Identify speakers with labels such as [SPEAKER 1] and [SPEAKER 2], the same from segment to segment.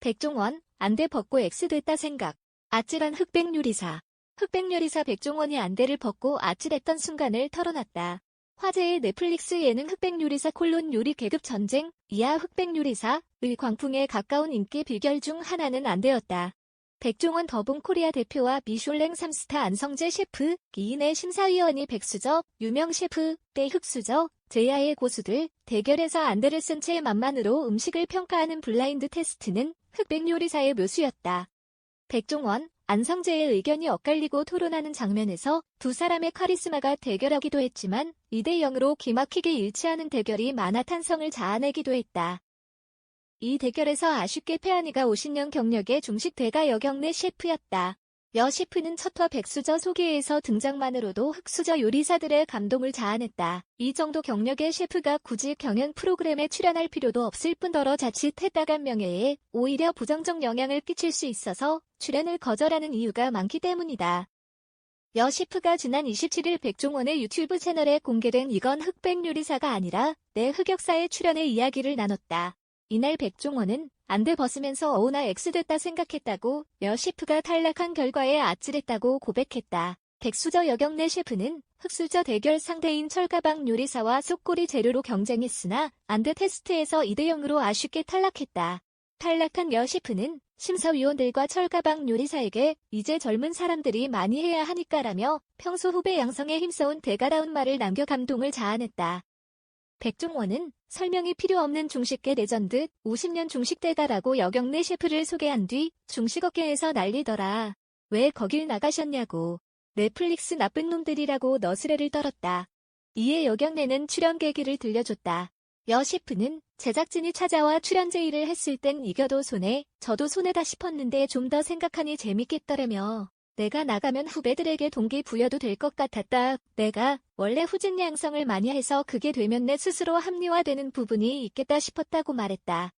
[SPEAKER 1] 백종원, 안대 벗고 X됐다 생각. 아찔한 흑백 요리사. 흑백 요리사 백종원이 안대를 벗고 아찔했던 순간을 털어놨다. 화제의 넷플릭스 예능 흑백 요리사 콜론 요리 계급 전쟁, 이하 흑백 요리사의 광풍에 가까운 인기 비결 중 하나는 안대였다. 백종원 더봉 코리아 대표와 미슐랭 3스타 안성재 셰프, 기인의 심사위원이 백수저, 유명 셰프, 때 흑수저, 제야의 고수들, 대결에서 안대를 쓴 채 만만으로 음식을 평가하는 블라인드 테스트는 흑백 요리사의 묘수였다. 백종원, 안성재의 의견이 엇갈리고 토론하는 장면에서 두 사람의 카리스마가 대결하기도 했지만 2대0으로 기막히게 일치하는 대결이 만화 탄성을 자아내기도 했다. 이 대결에서 아쉽게 패하니가 50년 경력의 중식 대가 여경래 셰프였다. 여 셰프는 첫화 백수저 소개에서 등장만으로도 흑수저 요리사들의 감동을 자아냈다. 이 정도 경력의 셰프가 굳이 경연 프로그램에 출연할 필요도 없을 뿐더러 자칫 했다간 명예에 오히려 부정적 영향을 끼칠 수 있어서 출연을 거절하는 이유가 많기 때문이다. 여 셰프가 지난 27일 백종원의 유튜브 채널에 공개된 이건 흑백 요리사가 아니라 내 흑역사의 출연의 이야기를 나눴다. 이날 백종원은 안대 벗으면서 어우나 X됐다 생각했다고 여 셰프가 탈락한 결과에 아찔했다고 고백했다. 백수저 여경래 셰프는 흑수저 대결 상대인 철가방 요리사와 속꼬리 재료로 경쟁했으나 안대 테스트에서 2대0으로 아쉽게 탈락했다. 탈락한 여 셰프는 심사위원들과 철가방 요리사에게 이제 젊은 사람들이 많이 해야 하니까라며 평소 후배 양성에 힘써온 대가다운 말을 남겨 감동을 자아냈다. 백종원은 설명이 필요 없는 중식계 레전드 50년 중식대가라고 여경래 셰프를 소개한 뒤 중식업계에서 난리더라. 왜 거길 나가셨냐고. 넷플릭스 나쁜 놈들이라고 너스레를 떨었다. 이에 여경래는 출연 계기를 들려줬다. 여 셰프는 제작진이 찾아와 출연 제의를 했을 땐 이겨도 손해, 저도 손해다 싶었는데 좀 더 생각하니 재밌겠더라며. 내가 나가면 후배들에게 동기부여도 될 것 같았다. 내가 원래 후진 양성을 많이 해서 그게 되면 내 스스로 합리화되는 부분이 있겠다 싶었다고 말했다.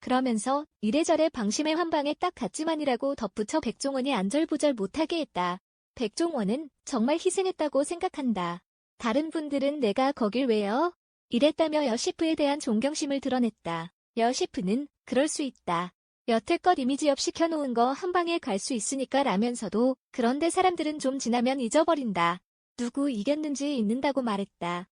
[SPEAKER 1] 그러면서 이래저래 방심의 환방에 딱 갔지만이라고 덧붙여 백종원이 안절부절 못하게 했다. 백종원은 정말 희생했다고 생각한다. 다른 분들은 내가 거길 왜요? 이랬다며 여시프에 대한 존경심을 드러냈다. 여시프는 그럴 수 있다. 여태껏 이미지업 시켜놓은 거 한 방에 갈 수 있으니까 라면서도 그런데 사람들은 좀 지나면 잊어버린다. 누구 이겼는지 잊는다고 말했다.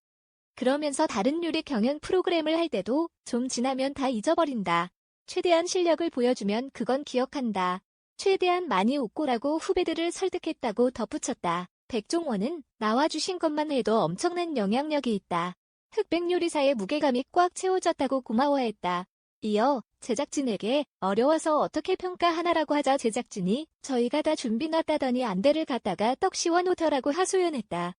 [SPEAKER 1] 그러면서 다른 요리 경연 프로그램을 할 때도 좀 지나면 다 잊어버린다. 최대한 실력을 보여주면 그건 기억한다. 최대한 많이 웃고라고 후배들을 설득했다고 덧붙였다. 백종원은 나와주신 것만 해도 엄청난 영향력이 있다. 흑백 요리사의 무게감이 꽉 채워졌다고 고마워했다. 이어 제작진에게 어려워서 어떻게 평가하나라고 하자 제작진이 저희가 다 준비놨다더니 안대를 갖다가 떡 씌워놓더라고 하소연했다.